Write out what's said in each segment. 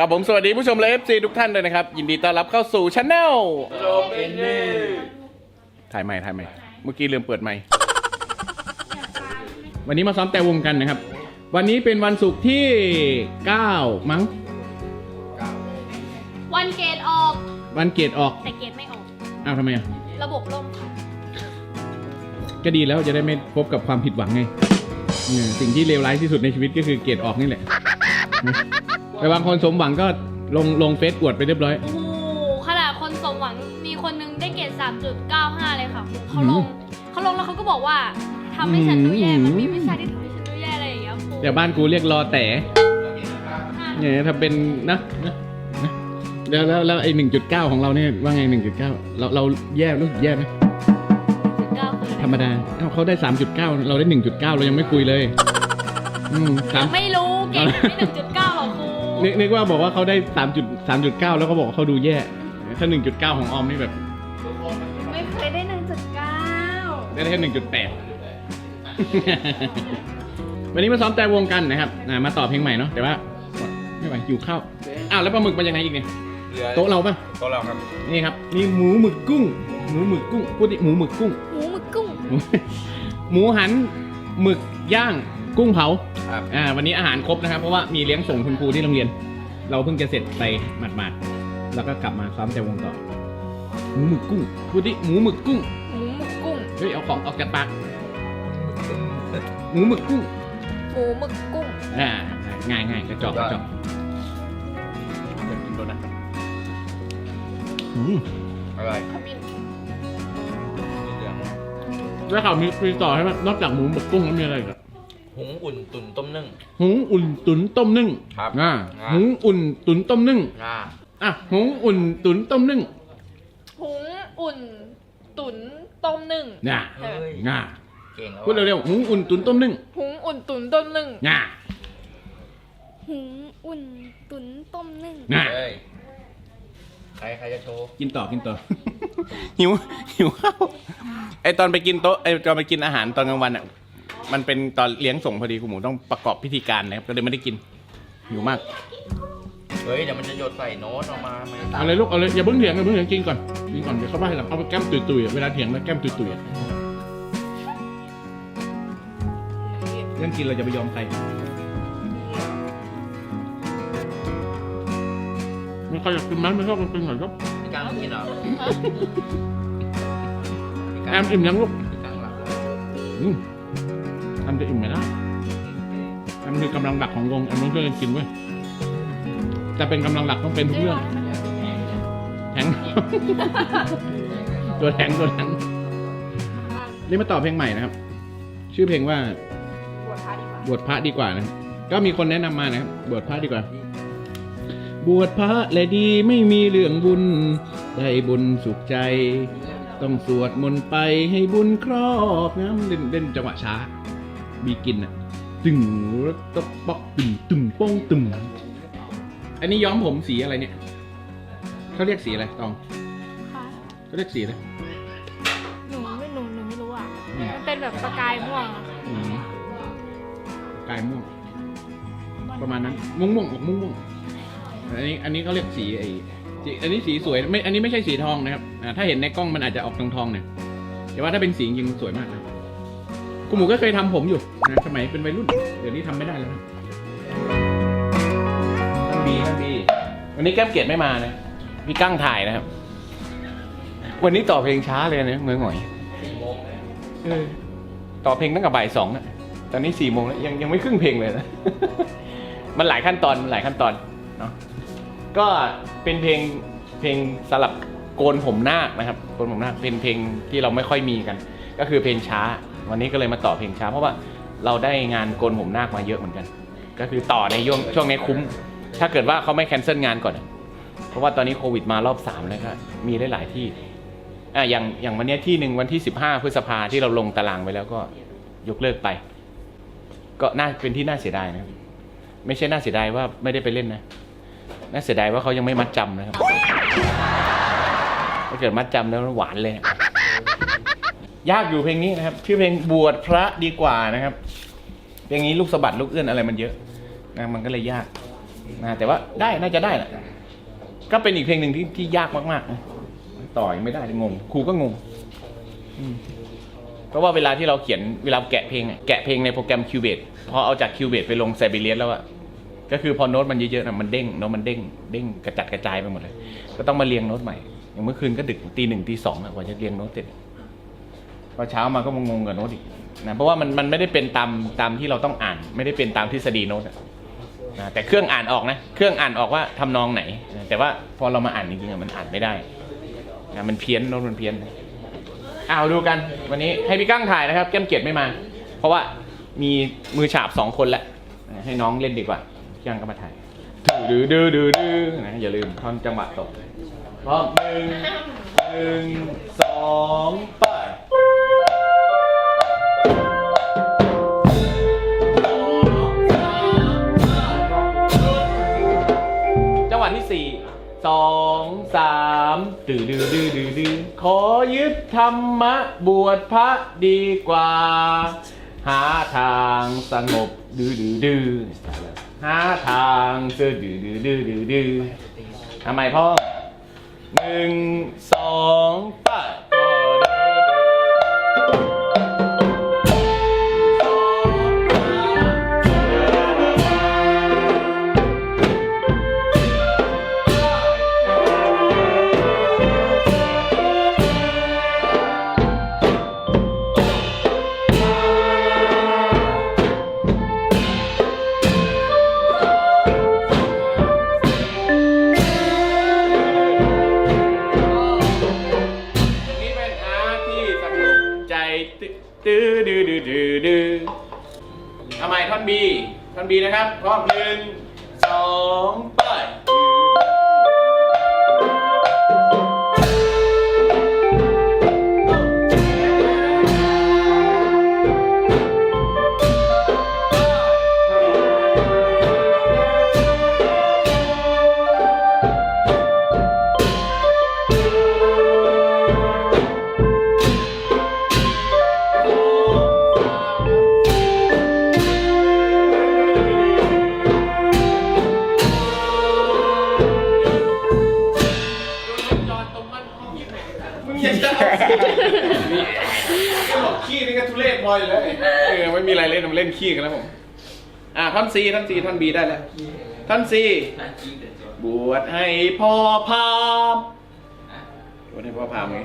ครับผมสวัสดีผู้ชมและ FC ทุกท่านเลยนะครับ ยินดีต้อนรับเข้าสู่ช anel ถ่ายใหม่ถ่ายใหม่เมื่อกี้ลืมเปิดใหม่ วันนี้มาซ้อมแต่วงกันนะครับ วันนี้เป็นวันศุกร์ที่ 9 มั้ง วันเกตออก วันเกตออก แต่เกตไม่ออก อ้าวทำไมอะ ระบบล่มค่ะก็ดีแล้วจะได้ไม่พบกับความผิดหวังไงเนี่ยสิ่งที่เลวร้ายที่สุดในชีวิตก็คือเกตออกนี่แหละ ไปบางคนสมหวังก็ลงลงเฟซอวดไปเรียบร้อย โอ้โหขนาดคนสมหวังมีคนนึงได้เกรด3.95 เลยค่ะครูเขาลงเขาลงแล้วเขาก็บอกว่าทำให้ฉันดูแย่มันมีวิชาที่ทำให้ฉันดูแย่อะไรอย่างเงี้ยครูแต่บ้านกูเรียกรอแต่เนี่ยถ้าเป็นนะนะนะแล้วแล้วแล้วไอ้หนึ่งจุดเก้าของเราเนี่ยว่าไงหนึ่งจุดเก้าเราเราแย่รู้สึกแย่ไหมเก้าคือธรรมดาเอ้าเขาได้สามจุดเก้าเราได้หนึ่งจุดเก้าเรายังไม่คุยเลยอืมสาม ไม่รู้เกรดไม่1.9หรอกครู นึกนึกว่าบอกว่าเขาได้สามจุดสามจุดเก้าแล้วก็บอกว่าเขาดูแย่ ถ้าหนึ่งจุดเก้าของออมนี่แบบไม่เคยได้1.9ได้แค่หนึ่งจุดแปดวันนี้มาซ้อมแต่วงกันนะครับอ่ามาต่อเพลงใหม่เนาะแต่ว่าไม่ไหวหิวข้าวอ้าวแล้วปลาหมึกมันยังไงอีกเนี่ยโต๊ะเราปะโต๊ะเราครับนี่ครับนี่หมูหมึกกุ้ง หมูหมึกกุ้งพูดดิหมูหมึกกุ้ง หมูหมึกกุ้ง หมูหมูหันหมึกย่าง กุ้งเผาครับ อ่าวันนี้อาหารครบนะครับ เพราะว่ามีเลี้ยงส่งคุณครูที่โรงเรียน เราเพิ่งจะเสร็จไปหมาดๆแล้วก็กลับมาซ้อมแต่วงต่อหมูหมึกกุ้งพูดดิหมูหมึกกุ้งหมูหมึกกุ้งเฮ้ยเอาของออกจากปากหมูหมึกกุ้งหมูหมึกกุ้งอ่าง่ายง่ายกระจอกกระจอกอยากกินโดนัทอืมอะไรขมิ้นเหลืองแล้วเขามีมีต่อใช่ไหมนอกจากหมูหมึกกุ้งแล้วมีอะไรอีกอะ หุงอุ่นตุ๋นต้มนึ่ง หุงอุ่นตุ๋นต้มนึ่งครับอ่าอ่า หุงอุ่นตุ๋นต้มนึ่งอ่าอะหุงอุ่นตุ๋นต้มนึ่งหุงอุ่น ตุ๋นต้มนึ่งง่าเฮ้ยง่าเก่งแล้วพูดเร็วๆหุงอุ่นตุ๋นต้มนึ่งหุงอุ่นตุ๋นต้มนึ่ง ง่าหุงอุ่นตุ๋นต้มนึ่งง่าเฮ้ยใครใครจะโชว์กินต่อกินต่อ หิวหิวข้าวไอตอนไปกินโต๊ะไอตอนไปกินอาหารตอนกลางวันอะ มันเป็นตอนเลี้ยงส่งพอดีคุณหมูต้องประกอบพิธีการนะครับก็เลยไม่ได้กินหิวมากเฮ้ยเดี๋ยวมันจะหยดใส่โน้ตออกมาไม่ตามเอาเลยลูกเอาเลยอย่าเพิ่งเถียงอย่าเพิ่งเถียงกินก่อนกินก่อนเดี๋ยวเข้าบ้านหลังเอาไปแก้มตุยๆอะเวลาเถียงแล้วแก้มตุยๆอะเรื่องกินเราจะไปยอมใครไม่ใครอยากกินมั้ยไม่ชอบกินหน่อยครับพี่กังกินเหรอพี่กังแอมอิ่มยังลูกพี่กังหลับแล้ว อืม แอมจะอิ่มไหมล่ะแอมคือกำลังหลักของวงแอมต้องช่วยกันกินเว้ยจะเป็นกำลังหลักต้องเป็นทุกเรื่องแทงตัวแทงตัวแทงนี่มาต่อเพลงใหม่นะครับ ชื่อเพลงว่าบวชพระดีกว่านะครับก็มีคนแนะนำมานะครับบวชพระดีกว่า บวชพระและดีไม่มีเรื่องบุญได้บุญสุขใจ ต้องสวดมนต์ไปให้บุญครอบนะเล่นเล่นจังหวะช้า มีกินอะตึงแล้วก็ปอกตึงตึงโป้งตึงอันนี้ย้อมผมสีอะไรเนี่ยเขาเรียกสีอะไรตองค่ะเขาเรียกสีอะไรหนูไม่หนูหนูไม่รู้อะอืมมันเป็นแบบประกายม่วงอะอืมกายม่วง ประมาณนั้นม่วงม่วงออกม่วงม่วงอันนี้อันนี้เขาเรียกสีไอ้สีอันนี้สีสวยไม่อันนี้ไม่ใช่สีทองนะครับอ่าถ้าเห็นในกล้องมันอาจจะออกทองทองๆหน่อยแต่ว่าถ้าเป็นสีจริงๆสวยมากนะ คุณหมูก็เคยทำผมอยู่นะสมัยเป็นวัยรุ่น เดี๋ยวนี้ทำไม่ได้แล้วนะท่านบีท่านบีวันนี้แก้มเกียรติไม่มานะพี่กั้งถ่ายนะครับ วันนี้ต่อเพลงช้าเลยนะเงยหงอยเออต่อเพลงตั้งแต่บ่ายสองนะตอนนี้สี่โมงแล้วยังยังไม่ครึ่งเพลงเลยนะ มันหลายขั้นตอนหลายขั้นตอนเนาะก็เป็นเพลงเพลงสลับโกนผมนาคนะครับ โกนผมนาคเป็นเพลงที่เราไม่ค่อยมีกัน ก็คือเพลงช้า วันนี้ก็เลยมาต่อเพลงช้า เพราะว่าเราได้งานโกนผมนาคมาเยอะเหมือนกัน ก็คือต่อในช่วงช่วงนี้คุ้ม ถ้าเกิดว่าเขาไม่แคนเซิลงานก่อน เพราะว่าตอนนี้โควิดมารอบสามแล้วก็มีได้หลายที่อะอย่างอย่างวันนี้ที่หนึ่งวันที่สิบห้าพฤษภาที่เราลงตารางไว้แล้วก็ยกเลิกไป ก็น่าเป็นที่น่าเสียดายนะไม่ใช่น่าเสียดายว่าไม่ได้ไปเล่นนะน่าเสียดายว่าเขายังไม่มัดจำนะครับถ้าเกิดมัดจำแล้วหวานเลย ยากอยู่เพลงนี้นะครับชื่อเพลงบวชพระดีกว่านะครับเพลงนี้ลูกสะบัดลูกเอื้อนอะไรมันเยอะนะมันก็เลยยากนะแต่ว่าได้น่าจะได้แหละก็เป็นอีกเพลงหนึ่งที่ที่ยากมากๆนะต่อยงไม่ได้งงครูก็งงเพราะว่าเวลาที่เราเขียนเวลาแกะเพลงแกะเพลงในโปรแกรม Cubase พอเอาจาก Cubase ไปลงไซบีเรียสแล้วอะก็คือพอโน้ตมันเยอะๆนะมันเด้งโน้ตมันเด้งเด้งกระจัดกระจายไปหมดเลย ก็ต้องมาเรียงโน้ตใหม่อย่างเมื่อคืนก็ดึกตีหนึ่งตีสองกว่าจะเรียงโน้ตเสร็จ พอเช้ามาก็มางงกับโน้ตอีกนะเพราะว่ามันมันไม่ได้เป็นตามตามที่เราต้องอ่าน ไม่ได้เป็นตามทฤษฎีโน้ตอะนะแต่เครื่องอ่านออกนะเครื่องอ่านออกว่าทำนองไหน แต่ว่าพอเรามาอ่านจริงๆอะมันอ่านไม่ได้นะมันเพี้ยนโน้ตมันเพี้ยนเอาดูกันวันนี้ให้พี่กั้งถ่ายนะครับแก้มเกียรติไม่มา เพราะว่ามีมือฉาบสองคนแล้วนะให้น้องเล่นดีกว่าพี่กั้งก็มาถ่ายดื้อดื้อดื้อดื้อนะอย่าลืมท่อนจังหวะตกพร้อมหนึ่งหนึ่งสองไป สองสามดื้อดื้อดื้อดื้อดื้อขอยึดธรรมะบวชพระดีกว่า หาทางสงบดื้อดื้อดื้อหาทางเสือดื้อดื้อดื้อดื้อดื้อทำไมพ่อหนึ่งสองไป ใจตื้อดื้อดื้อดื้อดื้อทำไมท่อนบีท่อนบีนะครับพร้อมหนึ่งสองไป เล่นมันเล่นขี้กันแล้วผม อะท่อนซีท่อนซีท่อนบีได้แล้ว ท่อนซีบวชให้พ่อพามบวชให้พ่อพามไง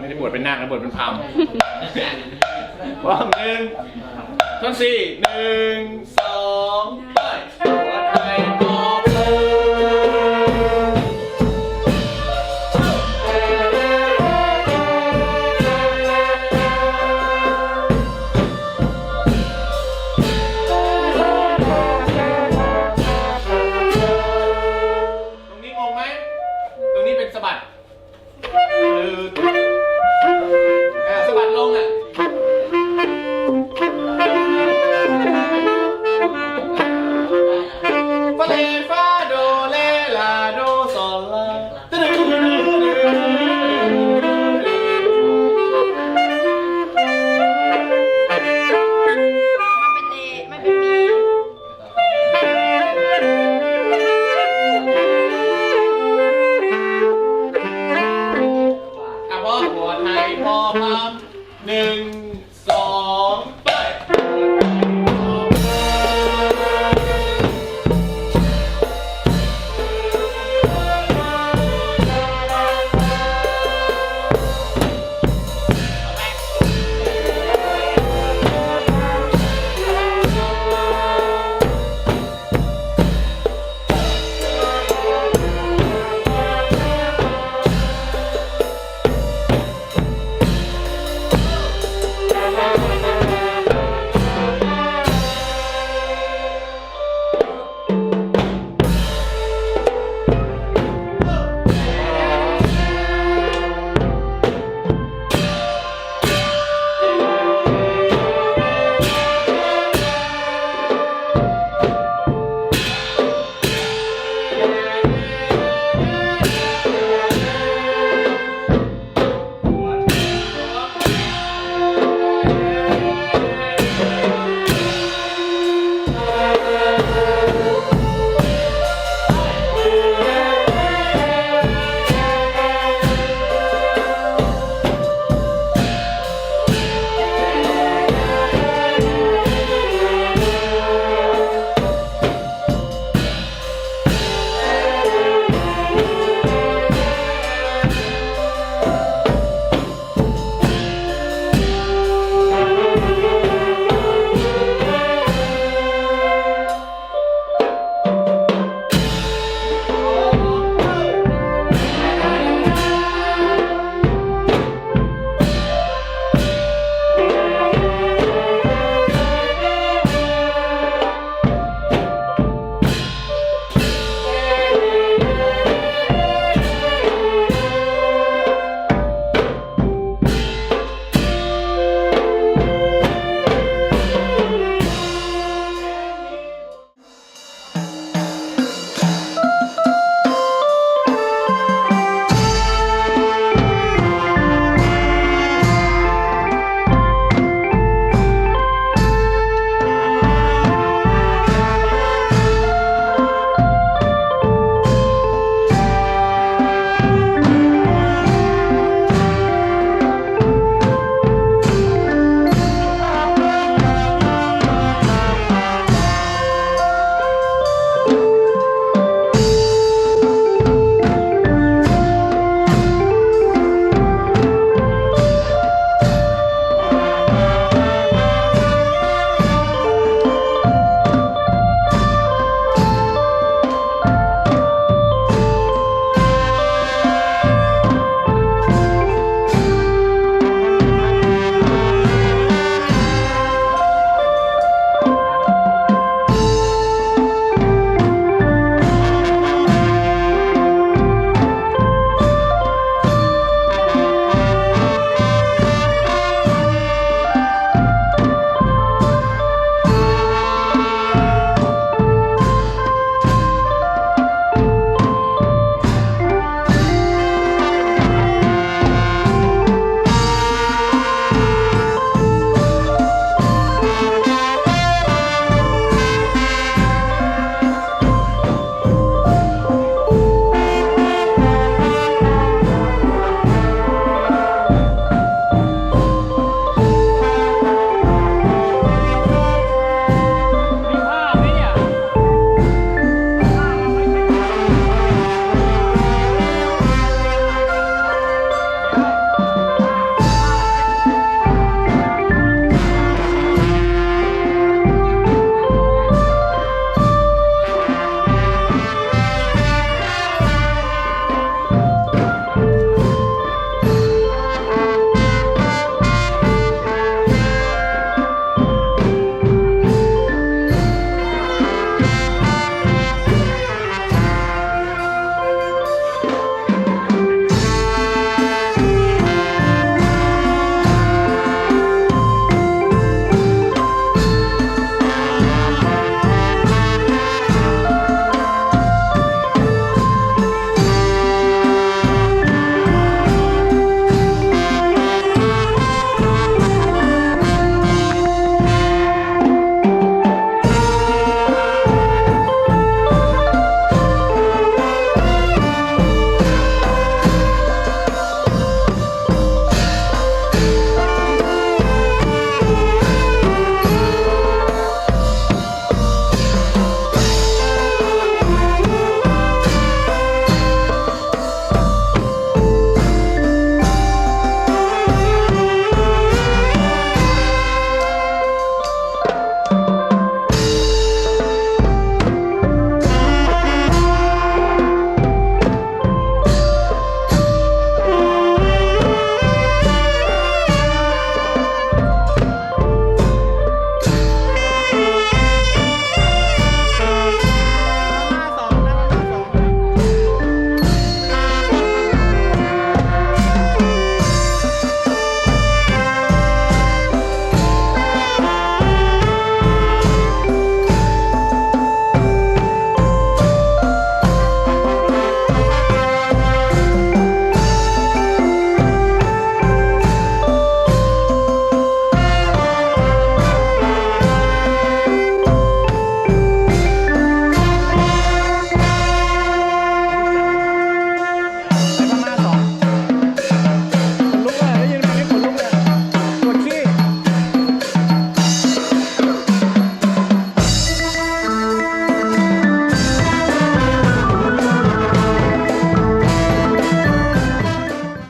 ไม่ได้บวชเป็นนาคนะบวชเป็นพามพร้อมหนึ่งท่อนซีหนึ่งส Noon.